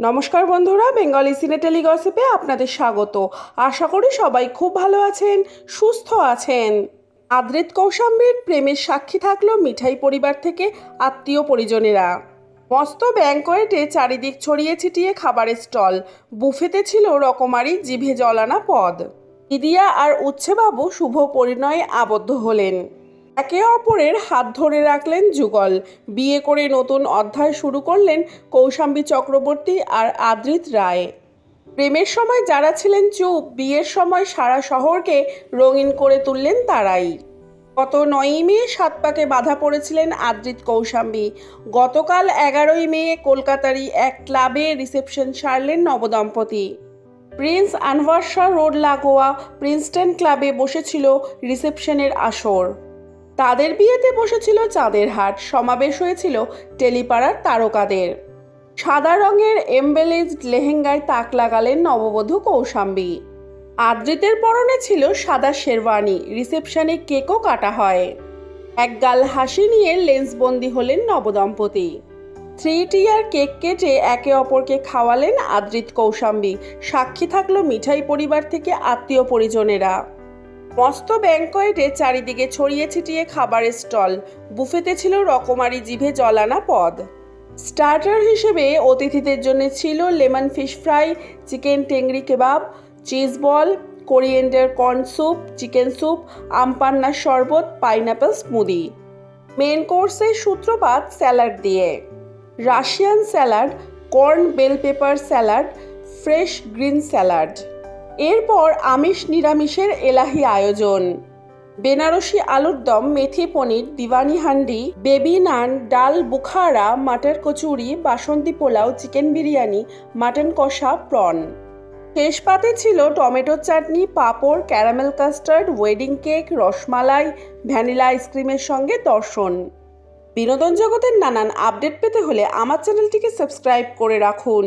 নমস্কার বন্ধুরা, বেঙ্গলি সিনেটেলি গসিপে আপনাদের স্বাগত। আশা করি সবাই খুব ভালো আছেন, সুস্থ আছেন। আদ্রিত কৌশাম্বীর প্রেমের সাক্ষী থাকল মিঠাই পরিবার থেকে আত্মীয় পরিজনেরা। মস্ত ব্যাঙ্কয়েটে চারিদিক ছড়িয়ে ছিটিয়ে খাবারের স্টল। বুফেতে ছিল রকমারি জিভে জলানা পদ। ইদিয়া আর উচ্ছেবাবু শুভ পরিণয়ে আবদ্ধ হলেন। একে অপরের হাত ধরে রাখলেন যুগল। বিয়ে করে নতুন অধ্যায় শুরু করলেন কৌশাম্বী চক্রবর্তী আর আদ্রিত রায়। প্রেমের সময় যারা ছিলেন চুপ, বিয়ের সময় সারা শহরকে রঙিন করে তুললেন তারাই। গত নয়ই মে সাত পাকে বাধা পড়েছিলেন আদ্রিত কৌশাম্বী। গতকাল এগারোই মে কলকাতারই এক ক্লাবে রিসেপশন সারলেন নবদম্পতি। প্রিন্স আনভার্সা রোড লাগোয়া প্রিন্সটন ক্লাবে বসেছিল রিসেপশনের আসর। তাদের বিয়েতে বসেছিল চাঁদের হাট, সমাবেশ হয়েছিল টেলিপাড়ার তারকাদের। সাদা রঙের এমবেলেজড লেহেঙ্গায় তাক লাগালেন নববধূ কৌশাম্বী। আদ্রিতের পরনে ছিল সাদা শেরওয়ানি, রিসেপশনে কেকও কাটা হয়। এক গাল হাসি নিয়ে লেন্সবন্দি হলেন নবদম্পতি। থ্রি টিয়ার কেক কেটে একে অপরকে খাওয়ালেন আদ্রিত কৌশাম্বী। সাক্ষী থাকল মিঠাই পরিবার থেকে আত্মীয় পরিজনেরা। মস্ত ব্যাঙ্কয়েটে চারিদিকে ছড়িয়ে ছিটিয়ে খাবারের স্টল। বুফেতে ছিল রকমারি জিভে জলানা পদ। স্টার্টার হিসেবে অতিথিদের জন্য ছিল lemon fish fry, chicken tangri kebab, cheese ball, coriander corn soup, chicken soup আমপান্নার শরবত, পাইনাপেল স্মুদি। মেন কোর্সে সূত্রপাত স্যালাড দিয়ে। Russian salad, corn bell pepper salad, fresh green salad. এরপর আমিষ নিরামিষের এলাহি আয়োজন। বেনারসি আলুর দম, মেথি পনির, দিওয়ানি হান্ডি, বেবি নান, ডাল, বুখারা, মাটার কচুরি, বাসন্তী পোলাও, চিকেন বিরিয়ানি, মাটন কষা, প্রন। শেষ পাতে ছিল টমেটো চাটনি, পাঁপড়, caramel custard, wedding cake, rasmalai, vanilla আইসক্রিমের সঙ্গে দর্শন। বিনোদন জগতের নানান আপডেট পেতে হলে আমার চ্যানেলটিকে সাবস্ক্রাইব করে রাখুন।